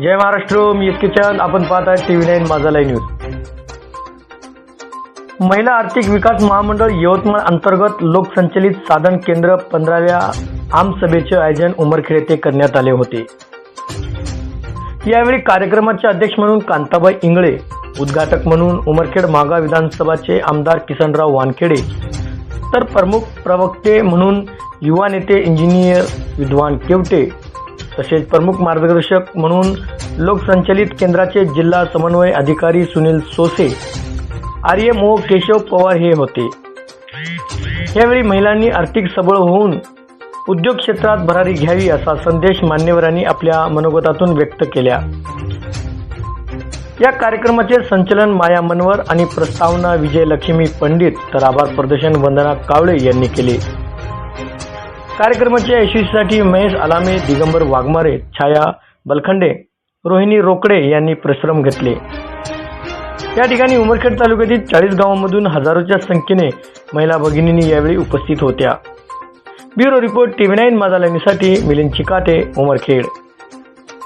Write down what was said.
जय महाराष्ट्र मी kitchen आपण पाहत आहे टी व्ही नाईन माझा लाईव्ह न्यूज. महिला आर्थिक विकास महामंडळ यवतमाळ अंतर्गत लोकसंचलित साधन केंद्र पंधराव्या आमसभेचे आयोजन उमरखेड येथे करण्यात आले होते. यावेळी कार्यक्रमाचे अध्यक्ष म्हणून कांताबाई इंगळे उद्घाटक म्हणून उमरखेड मागा विधानसभाचे आमदार किसनराव वानखेडे तर प्रमुख प्रवक्ते म्हणून युवा नेते इंजिनियर विद्वान केवटे तसेच प्रमुख मार्गदर्शक म्हणून लोकसंचलित केंद्राचे जिल्हा समन्वय अधिकारी सुनील सोसे आर्यमो केशव पवार हे होते. यावेळी महिलांनी आर्थिक सबळ होऊन उद्योग क्षेत्रात भरारी घ्यावी असा संदेश मान्यवरांनी आपल्या मनोगतातून व्यक्त केल्या. या कार्यक्रमाचे संचलन माया मनवर आणि प्रस्तावना विजयलक्ष्मी पंडित तर आभार प्रदर्शन वंदना कावळे यांनी केले. कार्यक्रमाच्या यशस्वीसाठी महेश अलामे दिगंबर वाघमारे छाया बलखंडे रोहिणी रोकडे यांनी परिश्रम घेतले. या ठिकाणी उमरखेड तालुक्यातील चाळीस गावांमधून हजारोच्या संख्येने महिला भगिनींनी यावेळी उपस्थित होत्या. ब्युरो रिपोर्ट टीव्ही नाईन माझा लाईनीसाठी मिलिंद चिकाटे उमरखेड.